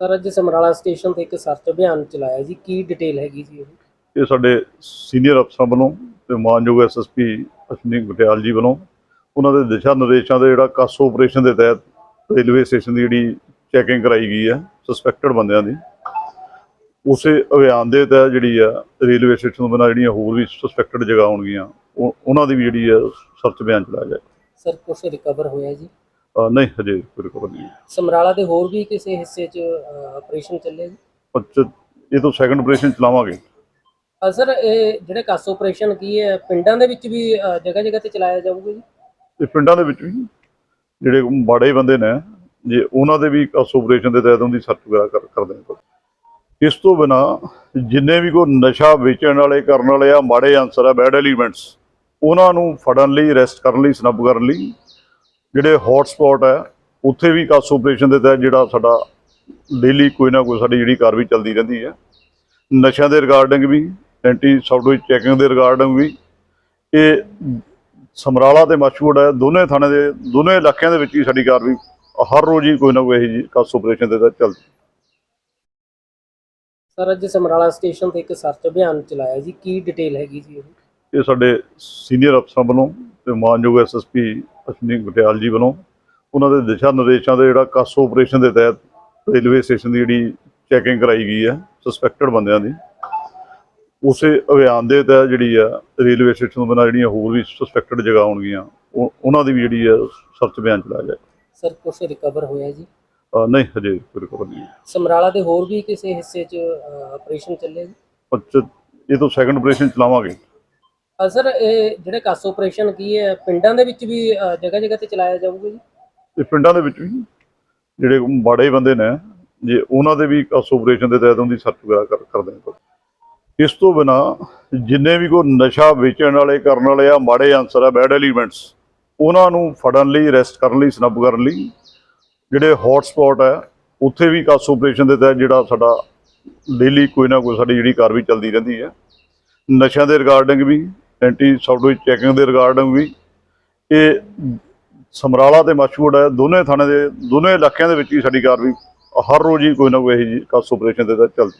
Sir ਅੱਜ Samrala station ਤੇ ਇੱਕ ਸਰਚ ਅਭਿਆਨ ਚਲਾਇਆ ਜੀ। ਕੀ ਡਿਟੇਲ ਹੈਗੀ ਜੀ ਇਹ? ਸਾਡੇ ਸੀਨੀਅਰ ਅਫਸਰਾਂ ਵੱਲੋਂ ਤੇ ਮਾਨਯੋਗ ਐਸਐਸਪੀ ਅਸ਼ਵਨੀ ਗੁਟਿਆਲ ਜੀ ਵੱਲੋਂ ਉਹਨਾਂ ਦੇ ਦਿਸ਼ਾ ਨਿਰਦੇਸ਼ਾਂ ਦੇ ਜਿਹੜਾ ਕਾਸੋ ਆਪਰੇਸ਼ਨ ਦੇ ਤਹਿਤ ਰੇਲਵੇ ਸਟੇਸ਼ਨ ਦੀ ਜਿਹੜੀ ਚੈਕਿੰਗ ਕਰਾਈ ਗਈ ਹੈ ਸਸਪੈਕਟਡ ਬੰਦਿਆਂ ਦੀ। ਉਸੇ ਅਭਿਆਨ ਦੇ ਤਹਿਤ ਜਿਹੜੀ ਆ ਰੇਲਵੇ ਸਟੇਸ਼ਨ ਤੋਂ ਬਿਨਾਂ ਜਿਹੜੀਆਂ ਹੋਰ ਵੀ ਸਸਪੈਕਟਡ ਜਗ੍ਹਾ ਹੋਣਗੀਆਂ ਉਹ- ਉਹਨਾਂ ਦੀ ਵੀ ਜਿਹੜੀ ਆ ਸਰਚ ਅਭਿਆਨ ਚਲਾਇਆ ਜਾਏ ਸਰ ਕੁਛ ਰਿਕਵਰ ਹੋਇਆ ਜੀ? ਨਹੀਂ ਹਜੇ ਕੋਈ ਰਿਕਵਰ ਨਹੀਂ। ਸਮਰਾਲਾ ਦੇ ਹੋਰ ਵੀ ਕਿਸੇ ਹਿੱਸੇ 'ਚ ਆਪਰੇਸ਼ਨ ਚੱਲੇ ਜੀ ਪਰ ਇਹ ਤੋਂ ਸੈਕੰਡ ਆਪਰੇਸ਼ਨ ਚਲਾਵਾਂਗੇ। ਅ, ਸਰ ਇਹ ਜਿਹੜੇ ਕਾਸ ਆਪਰੇਸ਼ਨ ਕੀ ਹੈ ਪਿੰਡਾਂ ਦੇ ਵਿੱਚ ਵੀ ਜਗ੍ਹਾ ਜਗ੍ਹਾ ਤੇ ਚਲਾਇਆ ਜਾਊਗਾ ਜੀ? ਇਹ ਪਿੰਡਾਂ ਦੇ ਵਿੱਚ ਵੀ ਜਿਹੜੇ ਮਾੜੇ ਬੰਦੇ ਨੇ ਜੇ ਉਹਨਾਂ ਦੇ ਵੀ ਕਾਸ ਆਪਰੇਸ਼ਨ ਦੇ ਤਹਿਤ ਉਹਦੀ ਸਰਚ ਵਗੈਰਾ ਕਰ ਕਰਦੇ ਨੇ। ਇਸ ਤੋਂ ਬਿਨਾ ਜਿੰਨੇ ਵੀ ਕੋਈ ਨਸ਼ਾ ਵੇਚਣ ਵਾਲੇ ਕਰਨ ਵਾਲੇ ਆ ਮਾੜੇ ਅਨਸਰ ਆ ਬੈਡ ਐਲੀਮੈਂਟਸ ਉਹਨਾਂ ਨੂੰ ਫੜਨ ਲਈ ਅਰੈਸਟ ਕਰਨ ਲਈ ਸਨੱਪ ਕਰਨ ਲਈ ਜਿਹੜੇ ਹੌਟ ਸਪੌਟ ਹੈ ਉੱਥੇ ਵੀ ਕਾਸ ਆਪਰੇਸ਼ਨ ਦੇ ਤਹਿਤ ਜਿਹੜਾ ਸਾਡਾ ਡੇਲੀ ਕੋਈ ਨਾ ਕੋਈ ਸਾਡੀ ਜਿਹੜੀ ਕਾਰਵਾਈ ਚੱਲਦੀ ਰਹਿੰਦੀ ਹੈ। ਨਸ਼ਿਆਂ ਦੇ ਰਿਗਾਰਡਿੰਗ ਵੀ ਐਂਟੀ ਸੌਫਟਵੇਅਰ ਚੈਕਿੰਗ ਦੇ ਰਿਗਾਰਡਿੰਗ ਵੀ ਇਹ ਸਮਰਾਲਾ ਤੇ ਮਸ਼ਹੂਰ ਹੈ ਦੋਨੇ ਥਾਣੇ ਦੇ ਦੋਨੇ ਇਲਾਕਿਆਂ ਦੇ ਵਿੱਚ ਹੀ ਸਾਡੀ ਕਾਰਵਾਈ ਹਰ ਰੋਜ਼ ਹੀ ਕੋਈ ਨਾ ਕੋਈ ਇਹੋ ਜਿਹੀ ਕਾਸ ਆਪਰੇਸ਼ਨ ਦੇ ਤਹਿਤ ਚੱਲਦੀ। ਸਰ ਅੱਜ ਸਮਰਾਲਾ ਸਟੇਸ਼ਨ ਤੇ ਇੱਕ ਸਰਚ ਅਭਿਆਨ ਚਲਾਇਆ ਜੀ ਕੀ ਡਿਟੇਲ ਹੈਗੀ ਜੀ ਇਹ? ਸਾਡੇ ਸੀਨੀਅਰ ਅਫਸਰਾਂ ਵੱਲੋਂ ਤੇ ਮਾਨਯੋਗ ਐਸਐਸਪੀ ਅਸ਼ਵਨੀ ਗੁਟਿਆਲ ਜੀ ਵੱਲੋਂ ਉਹਨਾਂ ਦੇ ਦਿਸ਼ਾ ਨਿਰਦੇਸ਼ਾਂ ਦੇ ਜਿਹੜਾ ਕਾਸੋ ਆਪਰੇਸ਼ਨ ਦੇ ਤਹਿਤ ਰੇਲਵੇ ਸਟੇਸ਼ਨ ਦੀ ਜਿਹੜੀ ਚੈਕਿੰਗ ਕਰਾਈ ਗਈ ਹੈ ਸਸਪੈਕਟਡ ਬੰਦਿਆਂ ਦੀ। ਉਸੇ ਅਭਿਆਨ ਦੇ ਤਹਿਤ ਜਿਹੜੀ ਆ ਰੇਲਵੇ ਸਟੇਸ਼ਨ ਤੋਂ ਬਿਨਾਂ ਜਿਹੜੀਆਂ ਹੋਰ ਵੀ ਸਸਪੈਕਟਡ ਜਗ੍ਹਾ ਹੋਣਗੀਆਂ ਉਹ- ਉਹਨਾਂ ਦੀ ਵੀ ਜਿਹੜੀ ਆ ਸਰਚ ਅਭਿਆਨ ਚਲਾਇਆ ਜਾਏ। ਸਰ ਕੁਛ ਰਿਕਵਰ ਹੋਇਆ ਜੀ? ਨਹੀਂ ਹਜੇ ਕੋਈ ਰਿਕਵਰ ਨਹੀਂ ਸਮਰਾਲਾ ਦੇ ਹੋਰ ਵੀ ਕਿਸੇ ਹਿੱਸੇ 'ਚ ਆਪਰੇਸ਼ਨ ਚੱਲੇ ਜੀ? ਇਹ ਤੋਂ ਸੈਕੰਡ ਆਪਰੇਸ਼ਨ ਚਲਾਵਾਂਗੇ। ਸਰ, ਇਹ ਜਿਹੜੇ ਕਾਸ ਆਪਰੇਸ਼ਨ ਕੀ ਹੈ, ਪਿੰਡਾਂ ਦੇ ਵਿੱਚ ਵੀ ਜਗ੍ਹਾ ਜਗ੍ਹਾ ਤੇ ਚਲਾਇਆ ਜਾਊਗਾ ਜੀ? ਤੇ ਪਿੰਡਾਂ ਦੇ ਵਿੱਚ ਵੀ ਜਿਹੜੇ ਮਾੜੇ ਬੰਦੇ ਨੇ, ਜੇ ਉਹਨਾਂ ਦੇ ਵੀ ਕਾਸ ਆਪਰੇਸ਼ਨ ਦੇ ਤਹਿਤ ਉਹਦੀ ਸਰਚ ਵਗੈਰਾ ਕਰਦੇ ਨੇ। ਇਸ ਤੋਂ ਬਿਨਾ ਜਿੰਨੇ ਵੀ ਕੋਈ ਨਸ਼ਾ ਵੇਚਣ ਵਾਲੇ, ਕਰਨ ਵਾਲੇ ਆ, ਮਾੜੇ ਅਨਸਰ ਆ ਬੈਡ ਐਲੀਮੈਂਟਸ ਉਹਨਾਂ ਨੂੰ ਫੜਨ ਲਈ ਅਰੈਸਟ ਕਰਨ ਲਈ, ਸਨੱਪ ਕਰਨ ਲਈ, ਜਿਹੜੇ ਹੌਟ ਸਪੌਟ ਹੈ ਉੱਥੇ ਵੀ ਕਾਸ ਆਪਰੇਸ਼ਨ ਦੇ ਤਹਿਤ ਜਿਹੜਾ ਸਾਡਾ ਡੇਲੀ ਕੋਈ ਨਾ ਕੋਈ ਸਾਡੀ ਜਿਹੜੀ ਕਾਰਵਾਈ ਚੱਲਦੀ ਰਹਿੰਦੀ ਹੈ। ਨਸ਼ਿਆਂ ਦੇ ਰਿਗਾਰਡਿੰਗ ਵੀ ਐਂਟੀ ਸੌਫਟਵੇਅਰ ਚੈਕਿੰਗ ਦੇ ਰਿਗਾਰਡਿੰਗ ਵੀ ਇਹ ਸਮਰਾਲਾ ਤੇ ਮਸ਼ਹੂਰ ਹੈ ਦੋਨੇ ਥਾਣੇ ਦੇ, ਦੋਨੇ ਇਲਾਕਿਆਂ ਦੇ ਵਿੱਚ ਹੀ ਸਾਡੀ ਕਾਰਵਾਈ ਹਰ ਰੋਜ਼ ਹੀ ਕੋਈ ਨਾ ਕੋਈ ਇਹੋ ਜਿਹੀ ਕਾਸ ਆਪਰੇਸ਼ਨ ਦੇ ਤਹਿਤ ਚੱਲਦੀ।